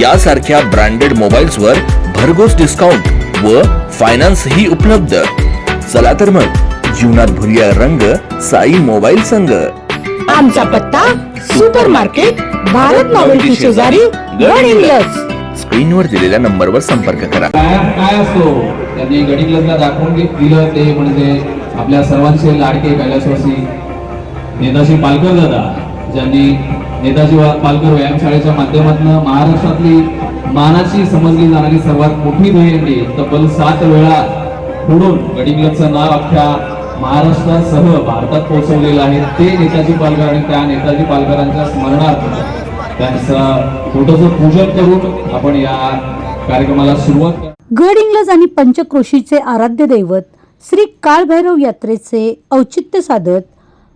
यासारख्या branded mobiles वर भरघोस डिस्काउंट व फायनान्स ही उपलब्ध. चला तर मग जीवनात भरूया रंग साई मोबाईल संघ. आमचा पत्ता सुपर मार्केट भारत नॉवेल्टी शेजारी गड हिंग्लज स्क्रीनवर दिलेल्या नंबरवर संपर्क करा. काय असतो? त्यांनी गडिंग्लजला दाखवून दिलं ते म्हणजे आपल्या सर्वांचे लाडके कैलासवासी नेताजी पालकर दादा. ज्यांनी नेताजी वा- पालकर व्यायामशाळेच्या माध्यमातून महाराष्ट्रातली मानाची समजली जाणारी सर्वात मोठी दहीहंडी तब्बल सात वेळा फोडून गडिंग्लजचं नाव अख्ख्या महाराष्ट्रासह भारतात पोहोचवलेलं आहे. ते नेताजी पालकर आणि त्या नेताजी पालकरांच्या स्मरणार्थ त्यांचं फोटोचं पूजन करून आपण या कार्यक्रमाला सुरुवात गड इंग्लज आणि पंचक्रोशीचे आराध्य दैवत श्री काळभैरव यात्रेचे औचित्य साधत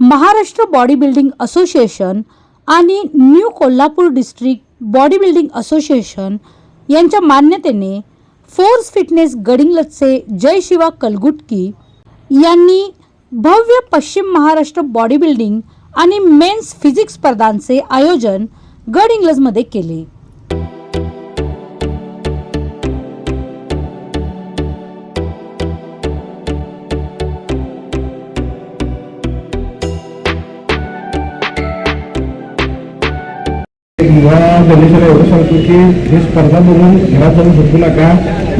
महाराष्ट्र बॉडी बिल्डिंग असोसिएशन आणि new Kolhapur district bodybuilding association यांच्या मान्यतेने फोर्स फिटनेस गडिंगलचे जय शिवा कलगुटकी यांनी भव्य पश्चिम महाराष्ट्र बॉडी बिल्डिंग आणि मेन्स फिजिक्स स्पर्धांचे आयोजन गड इंग्लजमध्ये केले. कंडिशनला एवढं सांगतो की हे स्पर्धा बघून घरात जाऊन सुटू नका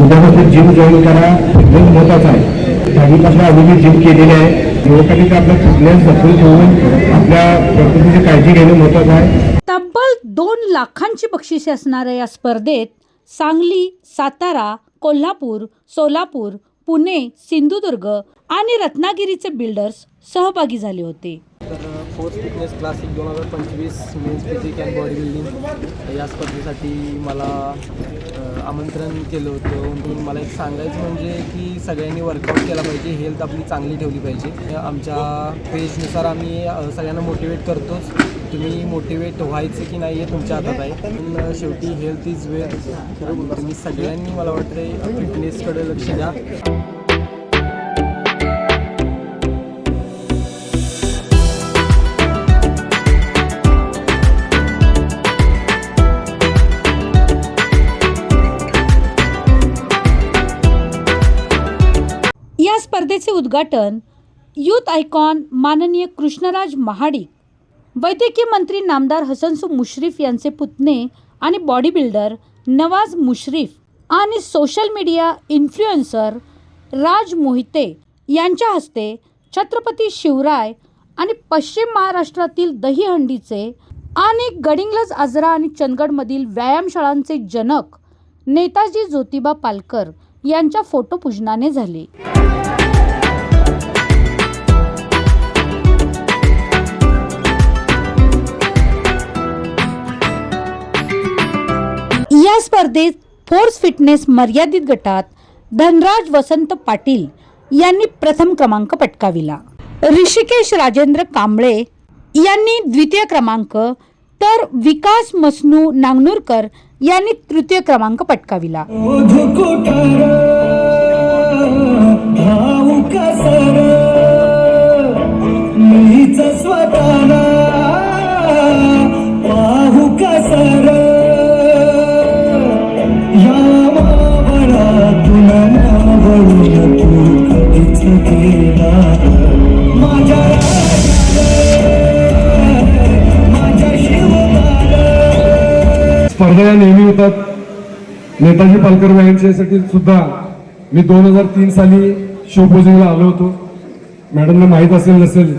उद्यापासून जिम जॉईन करा फिटनेस महत्त्वाचा आहे. दहावीपासून आम्ही जी जिम केलेली आहे. युवकांनी ते आपला फिटनेस जपून ठेवून आपल्या प्रकृतीची काळजी घेणं महत्वाचं आहे. तब्बल दोन लाखांची बक्षिसे असणाऱ्या या स्पर्धेत सांगली सातारा कोल्हापूर सोलापूर पुणे सिंधुदुर्ग आणि रत्नागिरीचे बिल्डर्स सहभागी झाले होते. तर फिटनेस क्लासिक दोन हजार पंचवीस men's physique and body building या स्पर्धेसाठी मला आमंत्रण केलं होतं. म्हणून मला एक सांगायचं म्हणजे की सगळ्यांनी वर्कआउट केला पाहिजे हेल्थ आपली चांगली ठेवली पाहिजे. आमच्या पेजनुसार आम्ही सगळ्यांना मोटिवेट करतोच. तुम्ही मोटिवेट व्हायचं की नाही हे तुमच्या हातात आहे. पण शेवटी हेल्थ इज वेल्थ तुम्ही सगळ्यांनी मला वाटतं फिटनेसकडे लक्ष द्या. या उद्घाटन यूथ आयकॉन माननीय कृष्णराज महाडिक वैद्यकीय मंत्री नामदार हसनसू मुश्रीफ यांचे पुतणे आणि बॉडी बिल्डर नवाज मुश्रीफ आणि social media influencer Raj Mohite यांच्या हस्ते छत्रपती शिवराय आणि पश्चिम महाराष्ट्रातील दहीहंडीचे आणि गडिंगलज आजरा आणि चंदगडमधील व्यायामशाळांचे जनक नेताजी ज्योतिबा पालकर यांच्या फोटोपूजनाने झाले. स्पर्धेत फोर्स फिटनेस मर्यादित गटात धनराज वसंत पाटील यांनी प्रथम क्रमांक पटकाविला. ऋषिकेश राजेंद्र कांबळे यांनी द्वितीय क्रमांक तर विकास मसनू नांगनूरकर यांनी तृतीय क्रमांक पटकाविला. स्पर्धा नेहमी होतात नेताजी पालकर यांच्यासाठी सुद्धा मी दोन हजार तीन साली शिवभोजनीला आलो होतो. मॅडमला माहीत असेल नसेल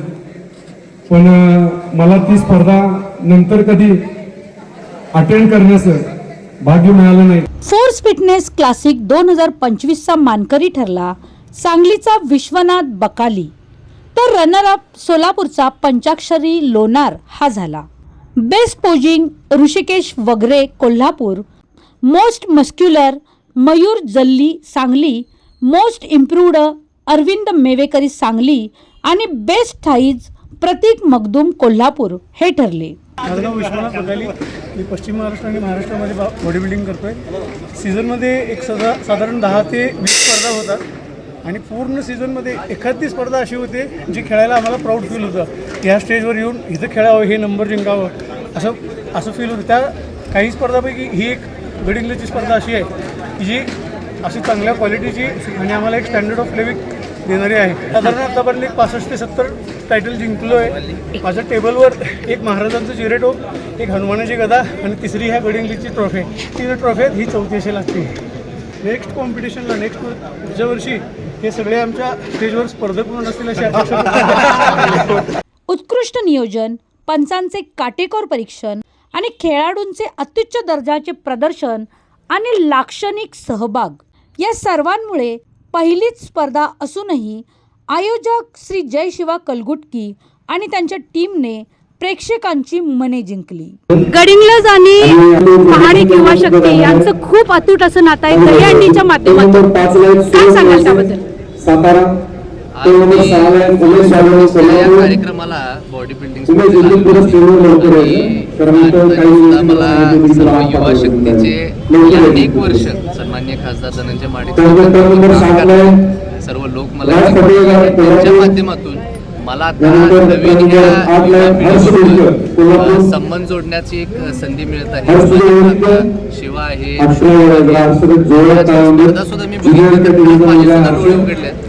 पण मला ती स्पर्धा नंतर कधी अटेंड करण्याचं भाग्य मिळालं नाही. फोर्स फिटनेस क्लासिक दोन हजार पंचवीसचा मानकरी ठरला. सांगलीचा विश्वनाथ बकाली. तर रनर अप सोलापूरचा पंचाक्षरी लोणार हा झाला. Best posing Rishikesh Wagre Kolhapur. Most muscular Mayur Jalli Sangli. Most improved Arvind Mevekari Sangli. आणि बेस्ट थाईज प्रतीक मगदूम कोल्हापूर. हे ठरले. माझं नाव विश्वनाथ बगाली मी पश्चिम महाराष्ट्र आणि महाराष्ट्रामध्ये बॉडी बिल्डिंग करतो आहे सीझनमध्ये एक सदा साधारण दहा ते वीस स्पर्धा होतात. आणि पूर्ण सीझनमध्ये एखादी स्पर्धा अशी होते जी खेळायला आम्हाला प्राऊड फील होतं. ह्या स्टेजवर येऊन इथं खेळावं हे नंबर जिंकावं. असं असं फील होतं. त्या काही स्पर्धापैकी ही एक गडिंगलीची स्पर्धा अशी आहे की जी अशी चांगल्या क्वालिटीची आणि आम्हाला एक स्टँडर्ड ऑफ लिव्हिंग देणारी आहे. साधारण आतापर्यंत एक पासष्ट ते सत्तर टायटल जिंकलो आहे माझ्या टेबलवर एक महाराजांचं जिरेटो एक हनुमानाची गदा आणि तिसरी ह्या गडिंगलीची ट्रॉफी तीन ट्रॉफी आहेत ही चौथी अशी लागते नेक्स्ट कॉम्पिटिशनला नेक्स्ट पुढच्या वर्षी हे सगळे आमच्या स्टेजवर स्पर्धक म्हणून असतील अशी उत्कृष्ट नियोजन पंचांचे काटेकोर परीक्षण आणि खेळाडूंचे अत्युच्च दर्जाचे प्रदर्शन आणि लाक्षणिक सहभाग. या सर्वांमुळे पहिलीच स्पर्धा असूनही आयोजक श्री जय शिवा कलगुटकी आणि त्यांच्या टीमने प्रेक्षकांची मने जिंकली. गडिंग्लज आणि पहाडी किंवा शक्ती यांचं खूप अतूट असं नातं आहे. दहीहंडीच्या माध्यमातून. काय सांगाल त्याबद्दल? कार्यक्रमाला बॉडी बिल्डिंग मला सर्व युवा शक्तीचे अनेक वर्ष सन्मान्य खासदार धनंजय माडे सर्व लोक मला त्यांच्या माध्यमातून मला आता नवीन संबंध जोडण्याची एक संधी मिळत आहे शिवाय हे स्पर्धा सुद्धा मी उघडल्या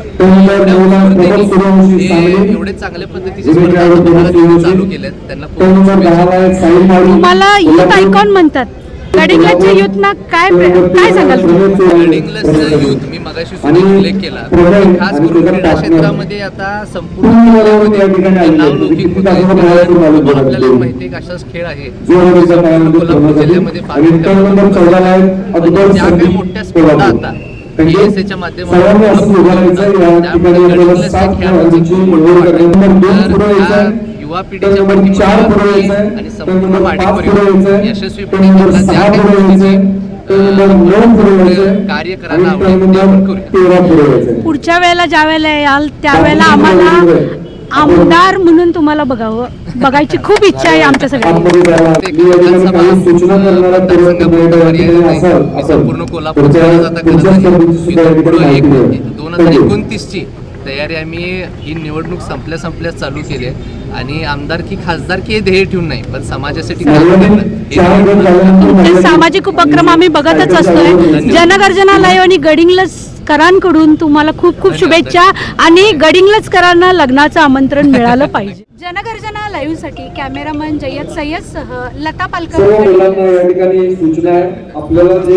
एवढे चांगल्या पद्धतीचे चालू त्यांना तुम्हाला युथ आयकॉन म्हणतात. गडिंग्लजच्या युथना काय काय सांगाल युथ मी मगाशी सुद्धा उल्लेख केला. खास करून क्रीडा क्षेत्रामध्ये आता संपूर्ण नावलौकिक आपल्याला माहिती आहे की असाच खेळ आहे कोल्हापूर जिल्ह्यामध्ये फार मोठ्या स्पर्धा आता. BSA माध्यमातून युवा पिढीच्या आणि संपूर्ण यशस्वीपणे ज्या काही कार्य. करायला आवडेल पुढच्या वेळेला ज्या वेळेला याल त्यावेळेला आम्हाला आमदार म्हणून तुम्हाला बघावं बघायची खूप इच्छा आहे आमच्या सगळ्यांची. दोन हजार एकोणतीसची तयारी आम्ही ही निवडणूक संपल्या संपल्या चालू केली आहे. आणि आमदारकी खासदारकी हे ध्येय ठेवून नाही पण समाजासाठी तुमचे सामाजिक उपक्रम आम्ही बघतच असतोय. जनगर्जनालय आणि गडिंग्लजकरांकडून तुम्हाला खूप खूप शुभेच्छा आणि गडिंग्लजकरांना लग्नाचं आमंत्रण मिळालं पाहिजे. जनगर्जना लाईव्हसाठी कॅमेरामन जय्यद सय्यद सह लता पालकर सर्व मुलांना या ठिकाणी सूचना आहे. आपल्याला जे